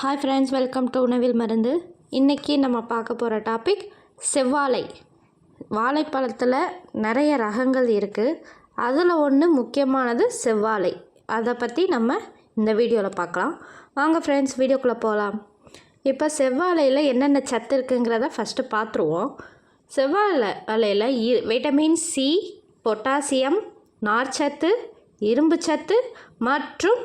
Hi friends welcome to உணவில் மருந்து இன்றைக்கி நம்ம பார்க்க போகிற டாபிக் செவ்வாழை வாழைப்பழத்தில் நிறைய ரகங்கள் இருக்குது அதில் ஒன்று முக்கியமானது செவ்வாழை அதை பற்றி நம்ம இந்த வீடியோவில் பார்க்கலாம். வாங்க ஃப்ரெண்ட்ஸ் வீடியோக்குள்ளே போகலாம் இப்போ செவ்வாழையில் என்னென்ன சத்து இருக்குங்கிறத ஃபஸ்ட்டு பார்த்துருவோம். செவ்வாழை அலையில் விட்டமின் சி பொட்டாசியம் நார்ச்சத்து இரும்பு சத்து மற்றும்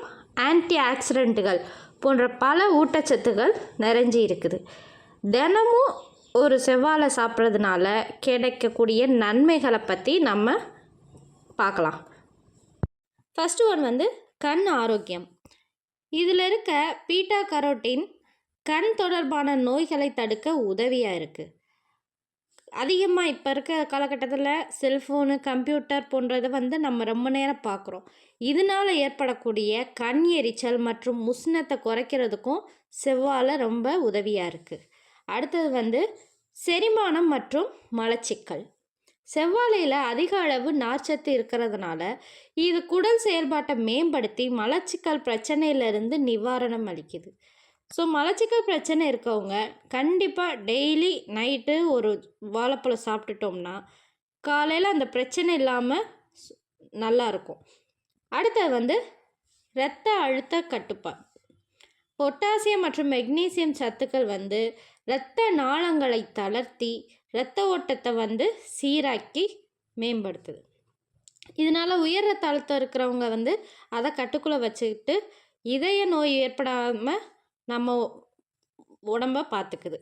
ஆன்டி ஆக்சிடெண்ட்டுகள் போன்ற பல ஊட்டச்சத்துகள் நிறைஞ்சி இருக்குது. தினமும் ஒரு செவ்வாழை சாப்பிட்றதுனால கிடைக்கக்கூடிய நன்மைகளை பற்றி நம்ம பார்க்கலாம். ஃபஸ்ட்டு ஒன் வந்து கண் ஆரோக்கியம். இதில் இருக்க பீட்டா கரோட்டின் கண் தொடர்பான நோய்களை தடுக்க உதவியாக இருக்குது அதிகமாக இப்போ இருக்க காலகட்டத்தில் செல்ஃபோனு கம்ப்யூட்டர் போன்றதை வந்து நம்ம ரொம்ப நேரம் பார்க்குறோம் இதனால் ஏற்படக்கூடிய கண் எரிச்சல் மற்றும் உஷ்ணத்தை குறைக்கிறதுக்கும் செவ்வாழை ரொம்ப உதவியாக இருக்குது அடுத்தது வந்து செரிமானம் மற்றும் மலச்சிக்கல். செவ்வாழையில் அதிக அளவு நார்ச்சத்து இருக்கிறதுனால இது குடல் செயல்பாட்டை மேம்படுத்தி மலச்சிக்கல் பிரச்சனையிலிருந்து நிவாரணம் அளிக்குது. ஸோ மலச்சிக்கல் பிரச்சனை இருக்கவங்க கண்டிப்பாக டெய்லி நைட்டு ஒரு வாழைப்பழம் சாப்பிட்டுட்டோம்னா காலையில் அந்த பிரச்சனை இல்லாமல் நல்லாயிருக்கும் அடுத்தது வந்து இரத்த அழுத்த கட்டுப்பாடு. பொட்டாசியம் மற்றும் மெக்னீசியம் சத்துக்கள் வந்து இரத்த நாளங்களை தளர்த்தி இரத்த ஓட்டத்தை வந்து சீராக்கி மேம்படுத்துது. இதனால் உயர் ரத்த அழுத்தம் இருக்கிறவங்க வந்து அதை கட்டுக்குள்ளே வச்சுக்கிட்டு இதய நோய் ஏற்படாமல் நம்ம உடம்ப பார்த்துக்குது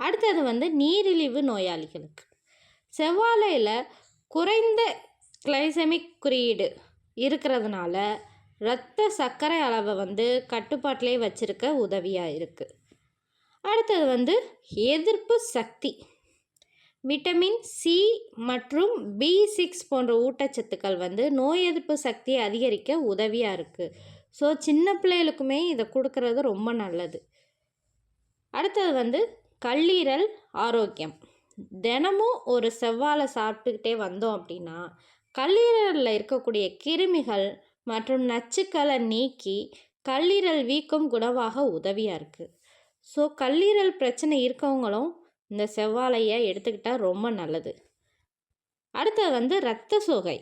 அடுத்தது வந்து நீரிழிவு நோயாளிகளுக்கு. செவ்வாழையில் குறைந்த கிளைசமிக் குறியீடு இருக்கிறதுனால இரத்த சர்க்கரை அளவை வந்து கட்டுப்பாட்டிலே வச்சுருக்க உதவியாக இருக்குது அடுத்தது வந்து எதிர்ப்பு சக்தி. விட்டமின் சி மற்றும் பி சிக்ஸ் போன்ற ஊட்டச்சத்துக்கள் வந்து நோய் எதிர்ப்பு சக்தியை அதிகரிக்க உதவியாக இருக்குது ஸோ சின்ன பிள்ளைகளுக்குமே இதை கொடுக்கறது ரொம்ப நல்லது. அடுத்தது வந்து கல்லீரல் ஆரோக்கியம். தினமும் ஒரு செவ்வாழை சாப்பிட்டுக்கிட்டே வந்தோம் அப்படின்னா கல்லீரலில் இருக்கக்கூடிய கிருமிகள் மற்றும் நச்சுக்களை நீக்கி கல்லீரல் வீக்கம் குணவாக உதவியாக இருக்குது ஸோ கல்லீரல் பிரச்சனை இருக்கவங்களும் இந்த செவ்வாழையை எடுத்துக்கிட்டால் ரொம்ப நல்லது. அடுத்தது வந்து இரத்த சோகை.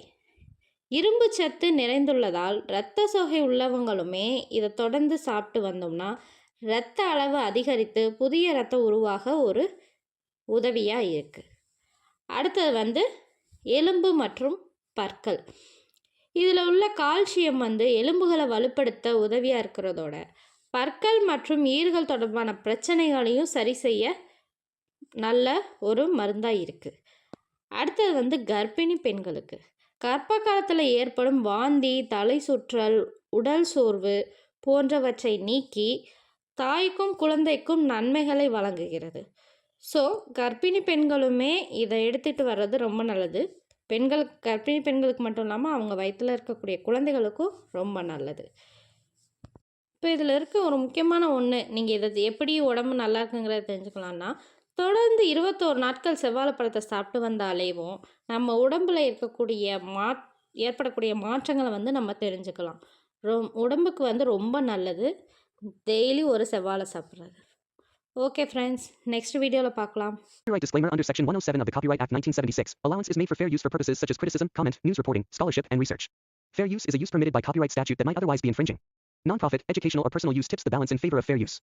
இரும்பு சத்து நிறைந்துள்ளதால் இரத்த சோகை உள்ளவங்களுமே இதை தொடர்ந்து சாப்பிட்டு வந்தோம்னா இரத்த அளவு அதிகரித்து புதிய இரத்தம் உருவாக ஒரு உதவியாக இருக்குது அடுத்தது வந்து எலும்பு மற்றும் பற்கள். இதில் உள்ள கால்சியம் வந்து எலும்புகளை வலுப்படுத்த உதவியாக இருக்கிறதோட பற்கள் மற்றும் ஈறுகள் தொடர்பான பிரச்சனைகளையும் சரி செய்ய நல்ல ஒரு மருந்தாக இருக்குது அடுத்தது வந்து கர்ப்பிணி பெண்களுக்கு. கர்ப்ப காலத்தில் ஏற்படும் வாந்தி தலை சுற்றல் உடல் சோர்வு போன்றவற்றை நீக்கி தாய்க்கும் குழந்தைக்கும் நன்மைகளை வழங்குகிறது. ஸோ கர்ப்பிணி பெண்களுமே இதை எடுத்துகிட்டு வர்றது ரொம்ப நல்லது. பெண்களுக்கு கர்ப்பிணி பெண்களுக்கு மட்டும் இல்லாமல் அவங்க வயிற்றில் இருக்கக்கூடிய குழந்தைகளுக்கும் ரொம்ப நல்லது. இப்போ இதில் இருக்க ஒரு முக்கியமான ஒன்று நீங்கள் இதை எப்படி உடம்பு நல்லா இருக்குங்கிறத தெரிஞ்சுக்கலான்னா தொடர்ந்து இருபத்தோரு நாட்கள் செவ்வாழைப்பழத்தை சாப்பிட்டு வந்தாலேவும் நம்ம உடம்பில் இருக்கக்கூடிய மா ஏற்படக்கூடிய மாற்றங்களை வந்து நம்ம தெரிஞ்சுக்கலாம் ரொம் உடம்புக்கு வந்து ரொம்ப நல்லது டெய்லி ஒரு செவ்வாழை சாப்பிட்றது Okay, friends. Next video, la பார்க்கலாம் Copyright disclaimer under Section 107 of the Copyright Act 1976. Allowance is made for fair use for purposes such as criticism, comment, news reporting, scholarship, and research. Fair use is a use permitted by copyright statute that might otherwise be infringing. Nonprofit, educational, or personal use tips the balance in favor of fair use.